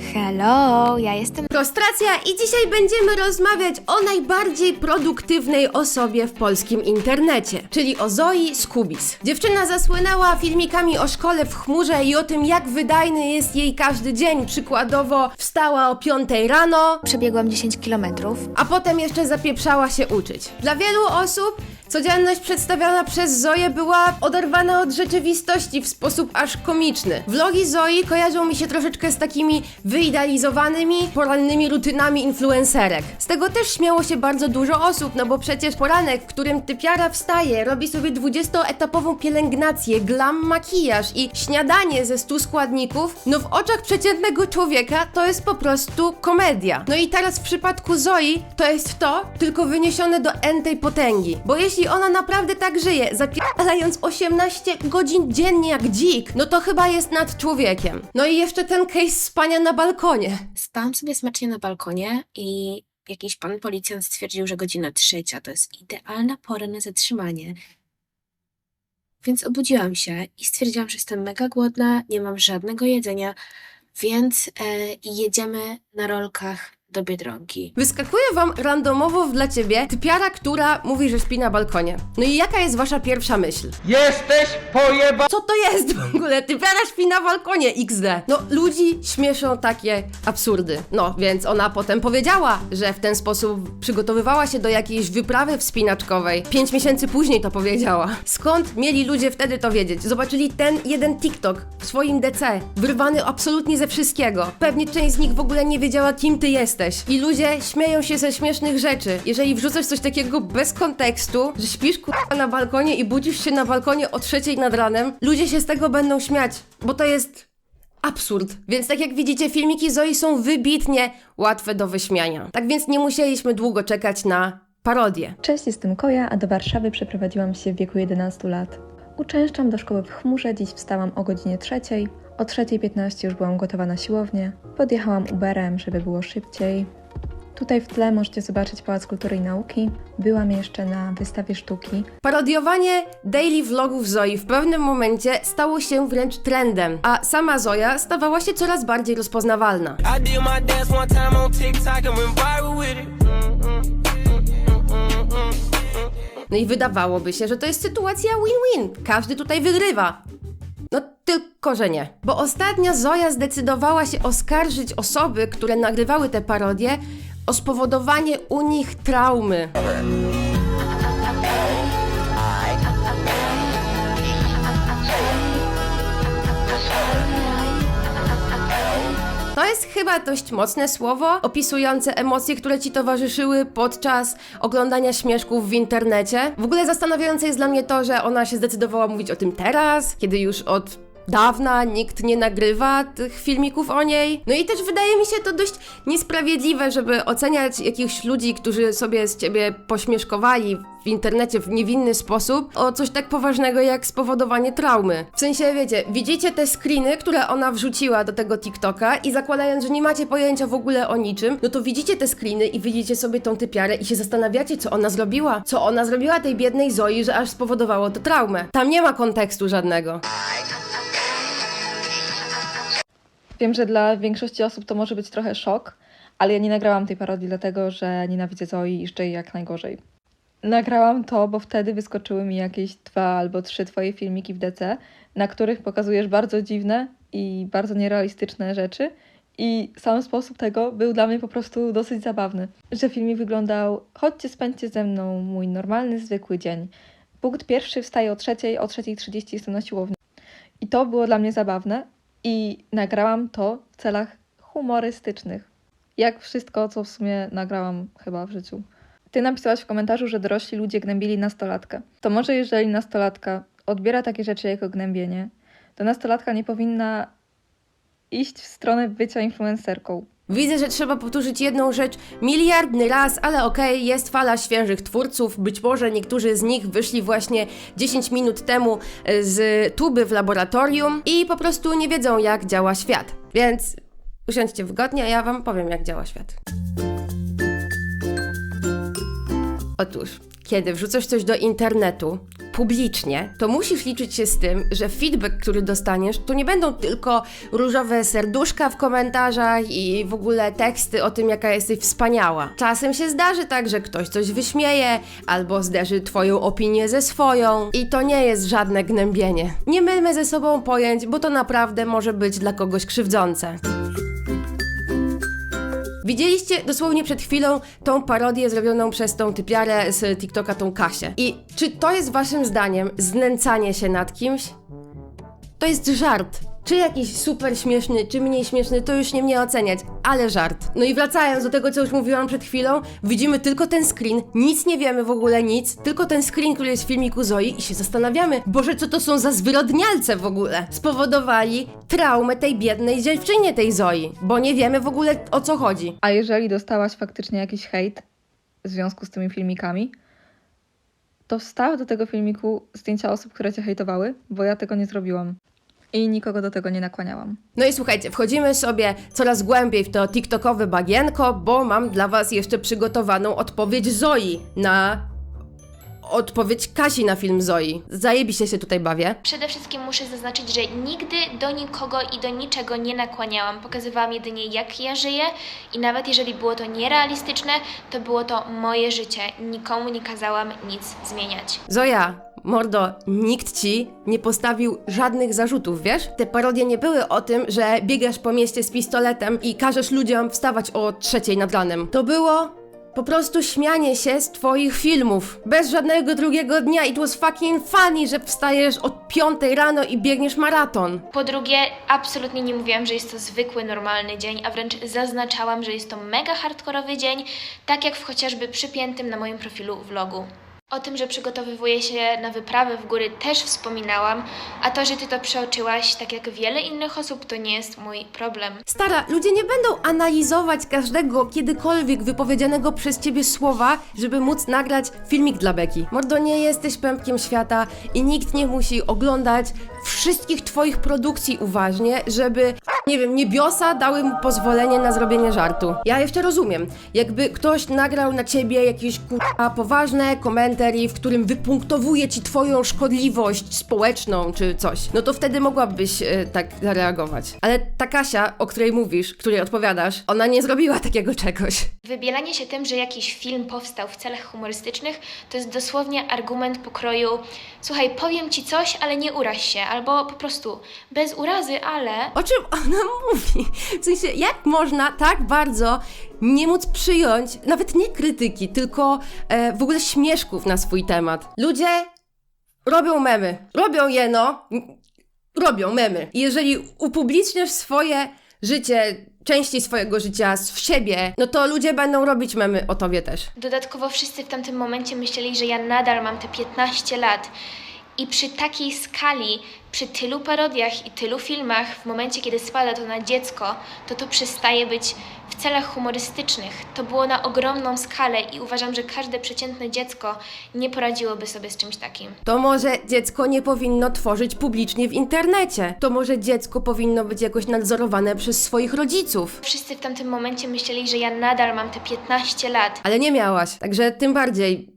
Hello, ja jestem. Prostracja i dzisiaj będziemy rozmawiać o najbardziej produktywnej osobie w polskim internecie, czyli o Zoi Skubis. Dziewczyna zasłynęła filmikami o szkole w chmurze i o tym, jak wydajny jest jej każdy dzień. Przykładowo wstała o 5 rano, Przebiegłam 10 kilometrów. a potem jeszcze zapieprzała się uczyć. Dla wielu osób codzienność przedstawiana przez Zoję była oderwana od rzeczywistości w sposób aż komiczny. Vlogi Zoi kojarzą mi się troszeczkę z takimi wyidealizowanymi, porannymi rutynami influencerek. Z tego też śmiało się bardzo dużo osób, no bo przecież poranek, w którym typiara wstaje, robi sobie 20-etapową pielęgnację, glam makijaż i śniadanie ze 100 składników, no w oczach przeciętnego człowieka to jest po prostu komedia. No i teraz w przypadku Zoi to jest to, tylko wyniesione do entej potęgi. Bo jeśli ona naprawdę tak żyje, zapierdalając 18 godzin dziennie jak dzik, no to chyba jest nad człowiekiem. No i jeszcze ten case spania na balkonie. Spałam sobie smacznie na balkonie i jakiś pan policjant stwierdził, że godzina trzecia to jest idealna pora na zatrzymanie. Więc obudziłam się i stwierdziłam, że jestem mega głodna, nie mam żadnego jedzenia, więc e, jedziemy na rolkach do Biedronki. Wyskakuje wam randomowo dla ciebie typiara, która mówi, że śpi na balkonie. No i jaka jest wasza pierwsza myśl? Jesteś pojeba... Co to jest w ogóle? Typiara śpi na balkonie XD. No, ludzi śmieszą takie absurdy. No, więc ona potem powiedziała, że w ten sposób przygotowywała się do jakiejś wyprawy wspinaczkowej. Pięć miesięcy później to powiedziała. Skąd mieli ludzie wtedy to wiedzieć? Zobaczyli ten jeden TikTok w swoim DC, wyrwany absolutnie ze wszystkiego. Pewnie część z nich w ogóle nie wiedziała, kim ty jesteś. I ludzie śmieją się ze śmiesznych rzeczy. Jeżeli wrzucasz coś takiego bez kontekstu, że śpisz kurwa na balkonie i budzisz się na balkonie o trzeciej nad ranem, ludzie się z tego będą śmiać, bo to jest absurd. Więc tak jak widzicie, filmiki Zoi są wybitnie łatwe do wyśmiania. Tak więc nie musieliśmy długo czekać na parodię. Cześć, jestem Koja, a do Warszawy przeprowadziłam się w wieku 11 lat. Uczęszczam do szkoły w chmurze, dziś wstałam o godzinie 3. O 3.15 już byłam gotowa na siłownię. Podjechałam Uberem, żeby było szybciej. Tutaj w tle możecie zobaczyć Pałac Kultury i Nauki. Byłam jeszcze na wystawie sztuki. Parodiowanie daily vlogów Zoi w pewnym momencie stało się wręcz trendem, a sama Zoja stawała się coraz bardziej rozpoznawalna. No i wydawałoby się, że to jest sytuacja win-win. Każdy tutaj wygrywa. No tylko, że nie. Bo ostatnia Zoja zdecydowała się oskarżyć osoby, które nagrywały te parodie, o spowodowanie u nich traumy. To jest chyba dość mocne słowo, opisujące emocje, które ci towarzyszyły podczas oglądania śmieszków w internecie. W ogóle zastanawiające jest dla mnie to, że ona się zdecydowała mówić o tym teraz, kiedy już od dawna nikt nie nagrywa tych filmików o niej. No i też wydaje mi się to dość niesprawiedliwe, żeby oceniać jakichś ludzi, którzy sobie z ciebie pośmieszkowali w internecie w niewinny sposób o coś tak poważnego jak spowodowanie traumy. W sensie, wiecie, widzicie te screeny, które ona wrzuciła do tego TikToka i zakładając, że nie macie pojęcia w ogóle o niczym, no to widzicie te screeny i widzicie sobie tą typiarę i się zastanawiacie, co ona zrobiła. Co ona zrobiła tej biednej Zoi, że aż spowodowało to traumę. Tam nie ma kontekstu żadnego. Wiem, że dla większości osób to może być trochę szok, ale ja nie nagrałam tej parodii dlatego, że nienawidzę Zoe i jej jak najgorzej. Nagrałam to, bo wtedy wyskoczyły mi jakieś dwa albo trzy twoje filmiki w DC, na których pokazujesz bardzo dziwne i bardzo nierealistyczne rzeczy. I sam sposób tego był dla mnie po prostu dosyć zabawny. Że filmik wyglądał: chodźcie, spędźcie ze mną mój normalny, zwykły dzień. Punkt pierwszy wstaje o trzeciej, o 3.30 jestem na siłowni. I to było dla mnie zabawne i nagrałam to w celach humorystycznych. Jak wszystko, co w sumie nagrałam chyba w życiu. Ty napisałaś w komentarzu, że dorośli ludzie gnębili nastolatkę. To może jeżeli nastolatka odbiera takie rzeczy jako gnębienie, to nastolatka nie powinna iść w stronę bycia influencerką. Widzę, że trzeba powtórzyć jedną rzecz miliardny raz, ale okej, jest fala świeżych twórców. Być może niektórzy z nich wyszli właśnie 10 minut temu e, z tuby w laboratorium i po prostu nie wiedzą, jak działa świat. Więc usiądźcie wygodnie, a ja wam powiem, jak działa świat. Otóż, kiedy wrzucasz coś do internetu publicznie, to musisz liczyć się z tym, że feedback, który dostaniesz, to nie będą tylko różowe serduszka w komentarzach i w ogóle teksty o tym, jaka jesteś wspaniała. Czasem się zdarzy tak, że ktoś coś wyśmieje albo zderzy twoją opinię ze swoją i to nie jest żadne gnębienie. Nie mylmy ze sobą pojęć, bo to naprawdę może być dla kogoś krzywdzące. Widzieliście dosłownie przed chwilą tą parodię zrobioną przez tą typiarę z TikToka, tą Kasię. I czy to jest waszym zdaniem znęcanie się nad kimś? To jest żart. Czy jakiś super śmieszny, czy mniej śmieszny, to już nie mnie oceniać, ale żart. No i wracając do tego, co już mówiłam przed chwilą, widzimy tylko ten screen, nic nie wiemy w ogóle, nic, tylko ten screen, który jest w filmiku Zoi i się zastanawiamy, Boże, co to są za zwyrodnialce w ogóle? Spowodowali traumę tej biednej dziewczynie, tej Zoi, bo nie wiemy w ogóle o co chodzi. A jeżeli dostałaś faktycznie jakiś hejt w związku z tymi filmikami, to wstaw do tego filmiku zdjęcia osób, które cię hejtowały, bo ja tego nie zrobiłam. I nikogo do tego nie nakłaniałam. No i słuchajcie, wchodzimy sobie coraz głębiej w to TikTokowe bagienko, bo mam dla Was jeszcze przygotowaną odpowiedź Zoi na odpowiedź Kasi na film Zoi. Zajebiście się tutaj bawię. Przede wszystkim muszę zaznaczyć, że nigdy do nikogo i do niczego nie nakłaniałam. Pokazywałam jedynie, jak ja żyję, i nawet jeżeli było to nierealistyczne, to było to moje życie. Nikomu nie kazałam nic zmieniać. Zoja, mordo, nikt ci nie postawił żadnych zarzutów, wiesz? Te parodie nie były o tym, że biegasz po mieście z pistoletem i każesz ludziom wstawać o trzeciej nad ranem. To było po prostu śmianie się z twoich filmów. Bez żadnego drugiego dnia. It was fucking funny, że wstajesz o piątej rano i biegniesz maraton. Po drugie, absolutnie nie mówiłam, że jest to zwykły, normalny dzień, a wręcz zaznaczałam, że jest to mega hardkorowy dzień, tak jak w chociażby przypiętym na moim profilu vlogu. O tym, że przygotowywuję się na wyprawę w góry też wspominałam, a to, że ty to przeoczyłaś, tak jak wiele innych osób, to nie jest mój problem. Stara, ludzie nie będą analizować każdego kiedykolwiek wypowiedzianego przez ciebie słowa, żeby móc nagrać filmik dla Beki. Mordo, nie jesteś pępkiem świata i nikt nie musi oglądać wszystkich twoich produkcji uważnie, żeby, nie wiem, niebiosa dały mu pozwolenie na zrobienie żartu. Ja jeszcze rozumiem, jakby ktoś nagrał na ciebie jakieś kurwa poważne komentarii, w którym wypunktowuje ci twoją szkodliwość społeczną czy coś, no to wtedy mogłabyś e, tak zareagować. Ale ta Kasia, o której mówisz, której odpowiadasz, ona nie zrobiła takiego czegoś. Wybielanie się tym, że jakiś film powstał w celach humorystycznych, to jest dosłownie argument pokroju słuchaj, powiem ci coś, ale nie uraź się, albo po prostu bez urazy, ale... O czym ona mówi? W sensie, jak można tak bardzo nie móc przyjąć nawet nie krytyki, tylko e, w ogóle śmieszków na swój temat? Ludzie robią memy. Robią je, no. Robią memy. I jeżeli upubliczniasz swoje życie, części swojego życia w siebie, no to ludzie będą robić memy o tobie też. Dodatkowo wszyscy w tamtym momencie myśleli, że ja nadal mam te 15 lat. I przy takiej skali, przy tylu parodiach i tylu filmach, w momencie kiedy spada to na dziecko, to to przestaje być w celach humorystycznych. To było na ogromną skalę i uważam, że każde przeciętne dziecko nie poradziłoby sobie z czymś takim. To może dziecko nie powinno tworzyć publicznie w internecie. To może dziecko powinno być jakoś nadzorowane przez swoich rodziców. Wszyscy w tamtym momencie myśleli, że ja nadal mam te 15 lat. Ale nie miałaś, także tym bardziej.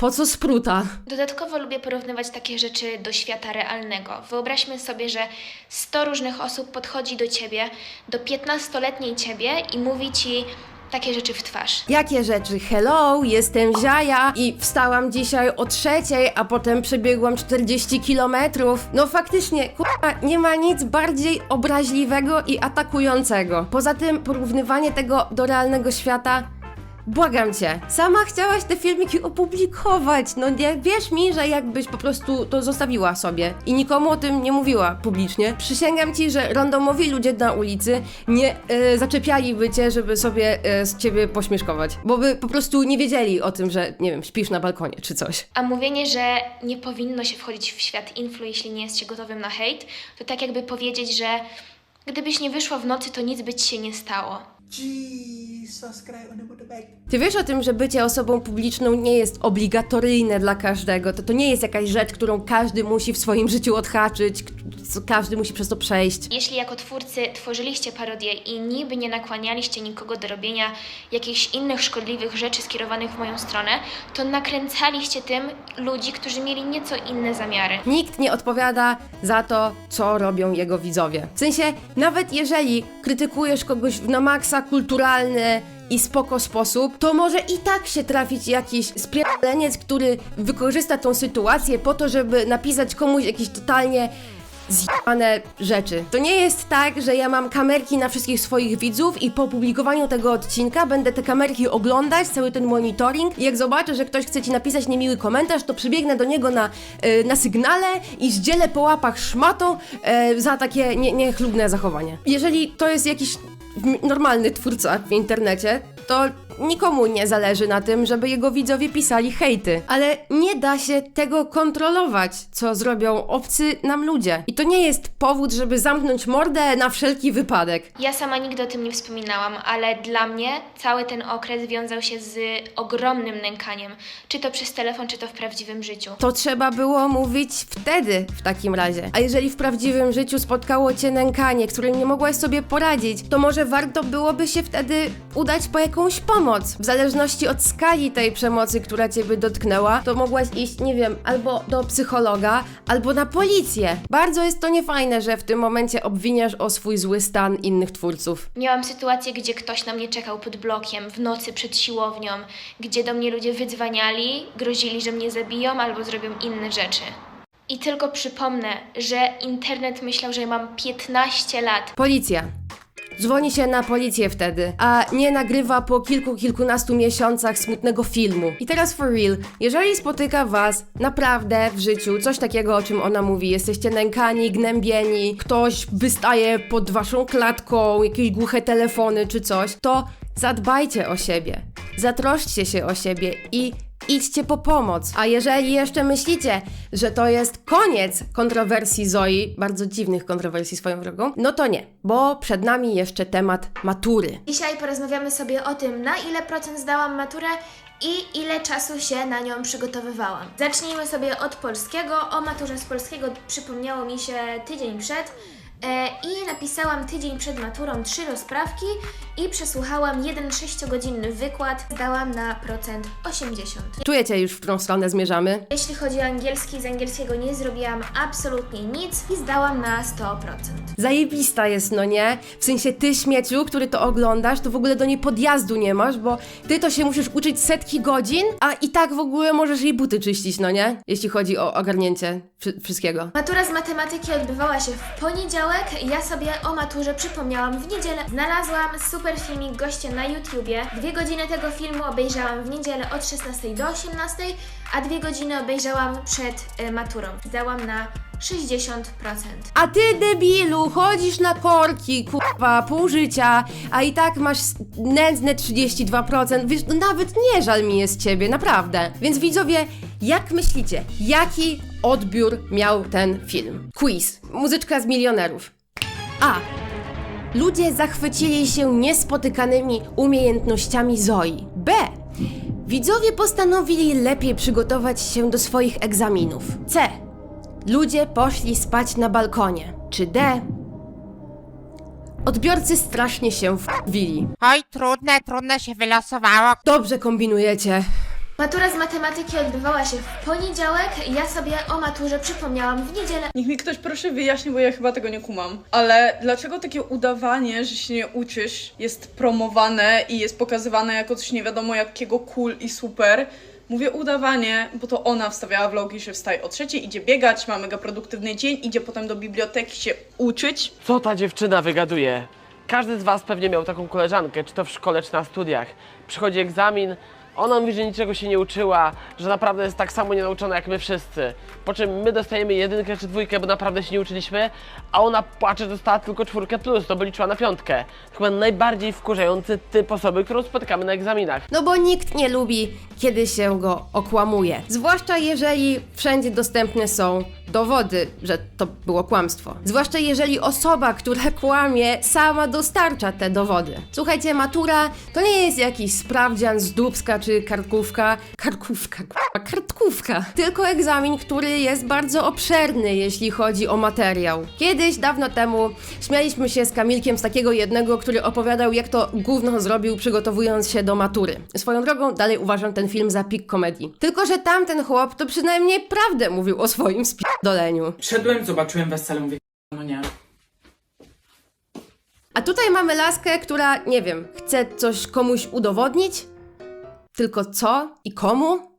Po co spruta? Dodatkowo lubię porównywać takie rzeczy do świata realnego. Wyobraźmy sobie, że 100 różnych osób podchodzi do ciebie, do 15-letniej ciebie i mówi ci takie rzeczy w twarz. Jakie rzeczy? Hello, jestem Ziaja i wstałam dzisiaj o trzeciej, a potem przebiegłam 40 kilometrów. No faktycznie, kurwa, nie ma nic bardziej obraźliwego i atakującego. Poza tym porównywanie tego do realnego świata Błagam cię, sama chciałaś te filmiki opublikować. No nie wierz mi, że jakbyś po prostu to zostawiła sobie i nikomu o tym nie mówiła publicznie. Przysięgam ci, że randomowi ludzie na ulicy nie e, zaczepialiby cię, żeby sobie e, z ciebie pośmieszkować, bo by po prostu nie wiedzieli o tym, że nie wiem, śpisz na balkonie czy coś. A mówienie, że nie powinno się wchodzić w świat influ, jeśli nie jest gotowym na hejt, to tak jakby powiedzieć, że gdybyś nie wyszła w nocy, to nic by ci się nie stało. Ty wiesz o tym, że bycie osobą publiczną nie jest obligatoryjne dla każdego. To, to nie jest jakaś rzecz, którą każdy musi w swoim życiu odhaczyć, k- co każdy musi przez to przejść. Jeśli jako twórcy tworzyliście parodię i niby nie nakłanialiście nikogo do robienia jakichś innych szkodliwych rzeczy skierowanych w moją stronę, to nakręcaliście tym ludzi, którzy mieli nieco inne zamiary. Nikt nie odpowiada za to, co robią jego widzowie. W sensie, nawet jeżeli krytykujesz kogoś w na maksa kulturalny i spoko sposób, to może i tak się trafić jakiś spierdoleniec, który wykorzysta tą sytuację po to, żeby napisać komuś jakieś totalnie zjebane rzeczy. To nie jest tak, że ja mam kamerki na wszystkich swoich widzów i po opublikowaniu tego odcinka będę te kamerki oglądać, cały ten monitoring i jak zobaczę, że ktoś chce ci napisać niemiły komentarz, to przybiegnę do niego na, e, na sygnale i zdzielę po łapach szmatą e, za takie nie, niechlubne zachowanie. Jeżeli to jest jakiś normalny twórca w internecie, to nikomu nie zależy na tym, żeby jego widzowie pisali hejty. Ale nie da się tego kontrolować, co zrobią obcy nam ludzie. I to nie jest powód, żeby zamknąć mordę na wszelki wypadek. Ja sama nigdy o tym nie wspominałam, ale dla mnie cały ten okres wiązał się z ogromnym nękaniem, czy to przez telefon, czy to w prawdziwym życiu. To trzeba było mówić wtedy w takim razie. A jeżeli w prawdziwym życiu spotkało cię nękanie, którym nie mogłaś sobie poradzić, to może warto byłoby się wtedy udać po jakąś pomoc. W zależności od skali tej przemocy, która ciebie dotknęła, to mogłaś iść, nie wiem, albo do psychologa, albo na policję. Bardzo jest to niefajne, że w tym momencie obwiniasz o swój zły stan innych twórców. Miałam sytuację, gdzie ktoś na mnie czekał pod blokiem, w nocy przed siłownią, gdzie do mnie ludzie wydzwaniali, grozili, że mnie zabiją albo zrobią inne rzeczy. I tylko przypomnę, że internet myślał, że mam 15 lat. Policja. Dzwoni się na policję wtedy, a nie nagrywa po kilku, kilkunastu miesiącach smutnego filmu. I teraz for real, jeżeli spotyka was naprawdę w życiu coś takiego, o czym ona mówi, jesteście nękani, gnębieni, ktoś wystaje pod waszą klatką, jakieś głuche telefony czy coś, to zadbajcie o siebie. Zatroszczcie się o siebie i idźcie po pomoc. A jeżeli jeszcze myślicie, że to jest koniec kontrowersji Zoi, bardzo dziwnych kontrowersji swoją drogą, no to nie, bo przed nami jeszcze temat matury. Dzisiaj porozmawiamy sobie o tym, na ile procent zdałam maturę i ile czasu się na nią przygotowywałam. Zacznijmy sobie od polskiego. O maturze z polskiego przypomniało mi się tydzień przed. E, I napisałam tydzień przed maturą trzy rozprawki i przesłuchałam jeden sześciogodzinny wykład. Zdałam na procent 80. Czujecie już, w którą stronę zmierzamy? Jeśli chodzi o angielski, z angielskiego nie zrobiłam absolutnie nic i zdałam na 100%. Zajebista jest, no nie? W sensie ty, śmieciu, który to oglądasz, to w ogóle do niej podjazdu nie masz, bo ty to się musisz uczyć setki godzin, a i tak w ogóle możesz jej buty czyścić, no nie? Jeśli chodzi o ogarnięcie wszy- wszystkiego. Matura z matematyki odbywała się w poniedziałek. Ja sobie o maturze przypomniałam w niedzielę. Znalazłam super filmik gościa na YouTubie. Dwie godziny tego filmu obejrzałam w niedzielę od 16 do 18, a dwie godziny obejrzałam przed y, maturą. Zdałam na 60%. A ty, debilu, chodzisz na korki, kurwa, pół życia, a i tak masz nędzne 32%. Wiesz, no nawet nie żal mi jest ciebie, naprawdę. Więc widzowie, jak myślicie, jaki odbiór miał ten film? Quiz. Muzyczka z milionerów. A. Ludzie zachwycili się niespotykanymi umiejętnościami Zoi. B. Widzowie postanowili lepiej przygotować się do swoich egzaminów. C. Ludzie poszli spać na balkonie. Czy D? Odbiorcy strasznie się wkurwili. Oj, trudne, trudne się wylosowało. Dobrze kombinujecie. Matura z matematyki odbywała się w poniedziałek. Ja sobie o maturze przypomniałam w niedzielę. Niech mi ktoś proszę wyjaśni, bo ja chyba tego nie kumam. Ale dlaczego takie udawanie, że się nie uczysz, jest promowane i jest pokazywane jako coś nie wiadomo jakiego cool i super? Mówię udawanie, bo to ona wstawiała vlogi, że wstaje o trzeciej, idzie biegać, ma mega produktywny dzień, idzie potem do biblioteki się uczyć. Co ta dziewczyna wygaduje? Każdy z was pewnie miał taką koleżankę, czy to w szkole, czy na studiach. Przychodzi egzamin, ona mówi, że niczego się nie uczyła, że naprawdę jest tak samo nienauczona jak my wszyscy. Po czym my dostajemy jedynkę czy dwójkę, bo naprawdę się nie uczyliśmy, a ona płacze, że dostała tylko czwórkę plus, to by liczyła na piątkę. Chyba najbardziej wkurzający typ osoby, którą spotykamy na egzaminach. No bo nikt nie lubi, kiedy się go okłamuje. Zwłaszcza jeżeli wszędzie dostępne są dowody, że to było kłamstwo. Zwłaszcza jeżeli osoba, która kłamie, sama dostarcza te dowody. Słuchajcie, matura to nie jest jakiś sprawdzian z Dubska czy kartkówka. Kartkówka, kurwa, kartkówka. Tylko egzamin, który jest bardzo obszerny, jeśli chodzi o materiał. Kiedyś, dawno temu, śmialiśmy się z Kamilkiem z takiego jednego, który opowiadał, jak to gówno zrobił, przygotowując się do matury. Swoją drogą, dalej uważam ten film za pik komedii. Tylko, że tamten chłop to przynajmniej prawdę mówił o swoim spierdoleniu. Wszedłem, zobaczyłem wesele, mówię, no nie. A tutaj mamy laskę, która, nie wiem, chce coś komuś udowodnić? Tylko co i komu?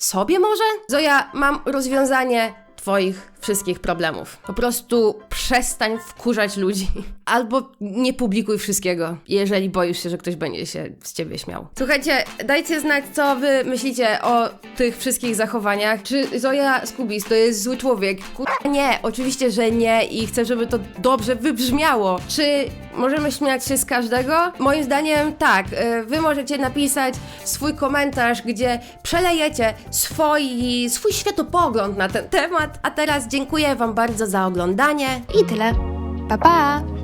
Sobie może? Zoja, mam rozwiązanie twoich wszystkich problemów. Po prostu przestań wkurzać ludzi. Albo nie publikuj wszystkiego, jeżeli boisz się, że ktoś będzie się z ciebie śmiał. Słuchajcie, dajcie znać, co wy myślicie o tych wszystkich zachowaniach. Czy Zoja Skubis to jest zły człowiek? Kurwa nie, oczywiście, że nie i chcę, żeby to dobrze wybrzmiało. Czy możemy śmiać się z każdego? Moim zdaniem tak. Y, Wy możecie napisać swój komentarz, gdzie przelejecie swój, swój światopogląd na ten temat. A teraz dziękuję Wam bardzo za oglądanie. I tyle. Pa, pa!